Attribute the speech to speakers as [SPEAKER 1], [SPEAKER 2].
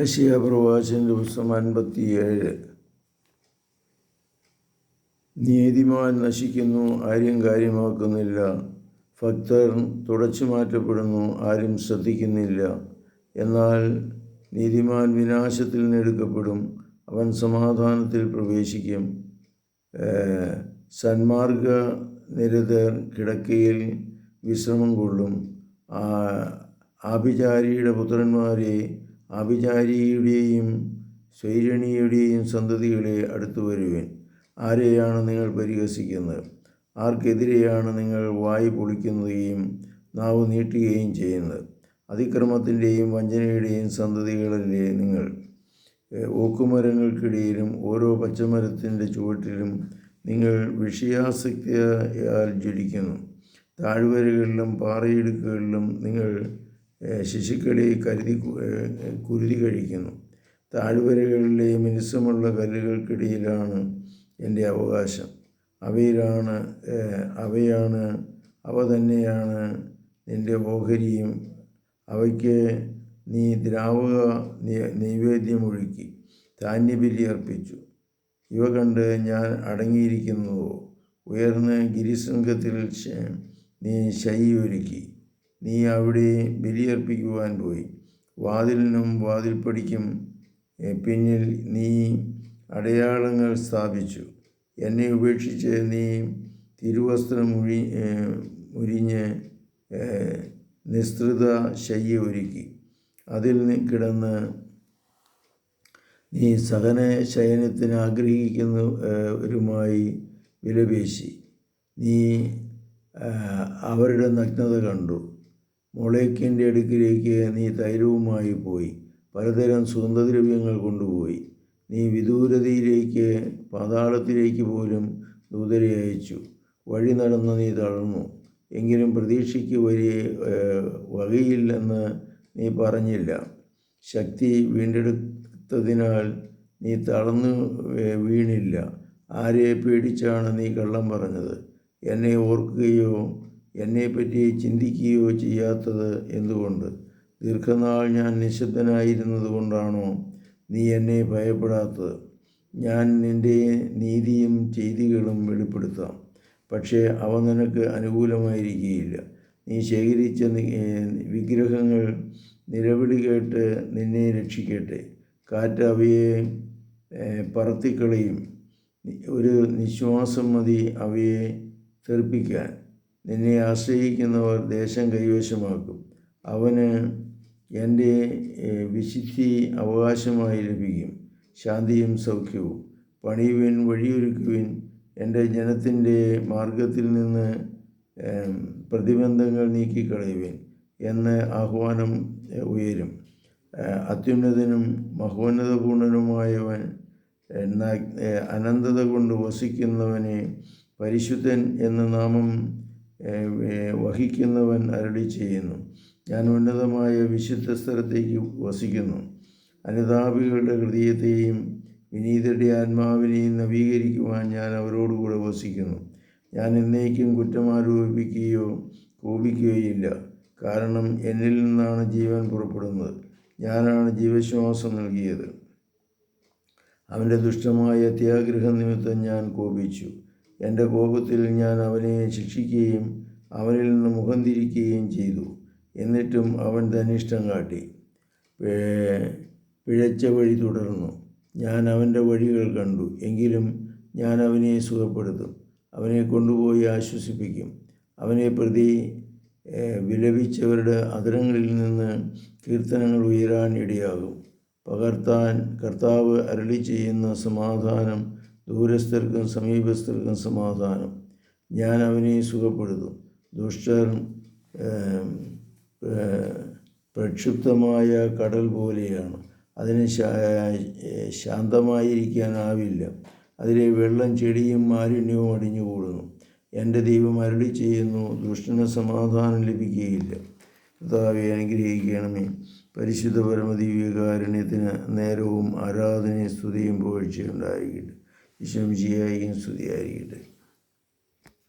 [SPEAKER 1] യശിയ പ്രവാചന്റെ പുസ്തകം അൻപത്തിയേഴ്. നീതിമാൻ നശിക്കുന്നു ആരും കാര്യമാക്കുന്നില്ല. ഭക്തർ തുടച്ചു മാറ്റപ്പെടുന്നു ആരും ശ്രദ്ധിക്കുന്നില്ല. എന്നാൽ നീതിമാൻ വിനാശത്തിൽ നിന്നെടുക്കപ്പെടും അവൻ സമാധാനത്തിൽ പ്രവേശിക്കും. സന്മാർഗ നിരതർ കിടക്കയിൽ വിശ്രമം കൊള്ളും. ആഭിചാരിയുടെ പുത്രന്മാരെ ആഭിചാരിയുടെയും സ്വൈരണിയുടെയും സന്തതികളെ അടുത്തു വരുവേൻ. ആരെയാണ് നിങ്ങൾ പരിഹസിക്കുന്നത്? ആർക്കെതിരെയാണ് നിങ്ങൾ വായു പൊളിക്കുന്നതുകയും നാവ് നീട്ടുകയും ചെയ്യുന്നത്? അതിക്രമത്തിന്റെയും വഞ്ചനയുടെയും സന്തതികളല്ലേ നിങ്ങൾ? ഓക്കുമരങ്ങൾക്കിടയിലും ഓരോ പച്ചമരത്തിന്റെ ചുവട്ടിലും നിങ്ങൾ വിഷയാസക്തിയാൽ ജ്വലിക്കുന്നു. താഴ്വരകളിലും പാറയിടുക്കുകളിലും നിങ്ങൾ ശിശുക്കളെ കരുതി കുരുതി കഴിക്കുന്നു. താഴ്വരകളിലെ മിനുസമുള്ള കല്ലുകൾക്കിടയിലാണ് എന്റെ അവകാശം. അവയിലാണ് അവയാണ് അവ തന്നെയാണ് നിന്റെ ഓഹരിയും. അവയ്ക്ക് നീ ദ്രാവക നൈവേദ്യമൊഴുക്കി ധാന്യബലി അർപ്പിച്ചു. ഇവ കണ്ട് ഞാൻ അടങ്ങിയിരിക്കുന്നുവോ? ഉയർന്ന് ഗിരിശൃംഗത്തിൽ നീ ശൈയൊരുക്കി നീ അവിടെ ബലിയർപ്പിക്കുവാൻ പോയി. വാതിലിനും വാതിൽപ്പടിക്കും പിന്നിൽ നീ അടയാളങ്ങൾ സ്ഥാപിച്ചു. എന്നെ ഉപേക്ഷിച്ച് നീ തിരുവസ്ത്രം മുഴി മുരിഞ്ഞ് നിസ്തൃത ശയ്യ ഒരുക്കി. അതിൽ കിടന്ന് നീ സഹന ശയനത്തിന് ആഗ്രഹിക്കുന്നവരുമായി വിലപേശി. നീ അവരുടെ നഗ്നത കണ്ടു. മൊളേക്കിന്റെ അടുക്കിലേക്ക് നീ തൈലവുമായി പോയി. പലതരം സുഗന്ധദ്രവ്യങ്ങൾ കൊണ്ടുപോയി. നീ വിദൂരതയിലേക്ക് പാതാളത്തിലേക്ക് പോലും ദൂതരെ അയച്ചു. വഴി നടന്ന് നീ തളർന്നു. എങ്കിലും പ്രതീക്ഷയ്ക്ക് വലിയ വകയില്ലെന്ന് നീ പറഞ്ഞില്ല. ശക്തി വീണ്ടെടുത്തതിനാൽ നീ തളർന്നു വീണില്ല. ആരെ പേടിച്ചാണ് നീ കള്ളം പറഞ്ഞത്? എന്നെ ഓർക്കുകയോ എന്നെപ്പറ്റി ചിന്തിക്കുകയോ ചെയ്യാത്തത് എന്തുകൊണ്ട്? ദീർഘനാൾ ഞാൻ നിശബ്ദനായിരുന്നത് കൊണ്ടാണോ നീ എന്നെ ഭയപ്പെടാത്തത്? ഞാൻ നിന്റെ നീതിയും ചെയ്തികളും വെളിപ്പെടുത്താം. പക്ഷേ അവ നിനക്ക് അനുകൂലമായിരിക്കുകയില്ല. നീ ശേഖരിച്ച വിഗ്രഹങ്ങൾ നിലവിളി കേട്ട് നിന്നെ രക്ഷിക്കട്ടെ. കാറ്റ് അവയെ പറത്തിക്കളയും. ഒരു നിശ്വാസം മതി അവയെ തെറിപ്പിക്കാൻ. നിന്നെ ആശ്രയിക്കുന്നവർ ദേശം കൈവശമാക്കും. അവന് എന്റെ വിശുദ്ധി അവകാശമായി ലഭിക്കും. ശാന്തിയും സൗഖ്യവും. പണിയുവിൻ വഴിയൊരുക്കുവിൻ. എന്റെ ജനത്തിന്റെ മാർഗത്തിൽ നിന്ന് പ്രതിബന്ധങ്ങൾ നീക്കിക്കളയുവിൻ എന്ന് ആഹ്വാനം ഉയരും. അത്യുന്നതനും മഹോന്നതപൂർണനുമായവൻ അനന്തത കൊണ്ട് വസിക്കുന്നവനെ പരിശുദ്ധൻ എന്ന നാമം വഹിക്കുന്നവൻ അരുളി ചെയ്യുന്നു. ഞാൻ ഉന്നതമായ വിശുദ്ധ സ്ഥലത്തേക്ക് വസിക്കുന്നു. അനുതാപികളുടെ ഹൃദയത്തെയും വിനീതരുടെ ആത്മാവിനെയും നവീകരിക്കുവാൻ ഞാൻ അവരോടുകൂടെ വസിക്കുന്നു. ഞാൻ എന്നേക്കും കുറ്റം ആരോപിക്കുകയോ കോപിക്കുകയില്ല. കാരണം എന്നിൽ നിന്നാണ് ജീവൻ പുറപ്പെടുന്നത്. ഞാനാണ് ജീവശ്വാസം നൽകിയത്. അവന്റെ ദുഷ്ടമായ ത്യാഗ്രഹ നിമിത്തം ഞാൻ കോപിച്ചു. എന്റെ കോപത്തിൽ ഞാൻ അവനെ ശിക്ഷിക്കുകയും അവനിൽ നിന്ന് മുഖം തിരിക്കുകയും ചെയ്തു. എന്നിട്ടും അവൻ തന്നിഷ്ടം കാട്ടി. പിഴച്ച വഴി തുടർന്നു. ഞാൻ അവന്റെ വഴികൾ കണ്ടു. എങ്കിലും ഞാൻ അവനെ സുഖപ്പെടുത്തും. അവനെ കൊണ്ടുപോയി ആശ്വസിപ്പിക്കും. അവനെ പ്രതി വിലപിച്ചവരുടെ അതിരങ്ങളിൽ നിന്ന് കീർത്തനങ്ങൾ ഉയരാൻ ഇടയാകും. പകർത്താൻ കർത്താവ് അരളി ചെയ്യുന്ന സമാധാനം ദൂരസ്ഥർക്കും സമീപസ്ഥർക്കും സമാധാനം. ഞാൻ അവനെ സുഖപ്പെടുത്തും. ദുഷ്ടർ പ്രക്ഷുബ്ധമായ കടൽ പോലെയാണ്. അതിന് ശാന്തമായിരിക്കാനാവില്ല. അതിലെ വെള്ളം ചെടിയും മാലിന്യവും അടിഞ്ഞുകൂടുന്നു. എന്റെ ദൈവം അരളി ചെയ്യുന്നു ദുഷ്ടന് സമാധാനം ലഭിക്കുകയില്ല. കർത്താവെ അനുഗ്രഹിക്കണമേ. പരിശുദ്ധ പരമദിവ്യകാരുണ്യത്തിന് നേരവും ആരാധനയും സ്തുതിയും പുകഴ്ചയുണ്ടായിരിക്കട്ടെ വിശ്വം സ്തുതിയായിരിക്കട്ടെ.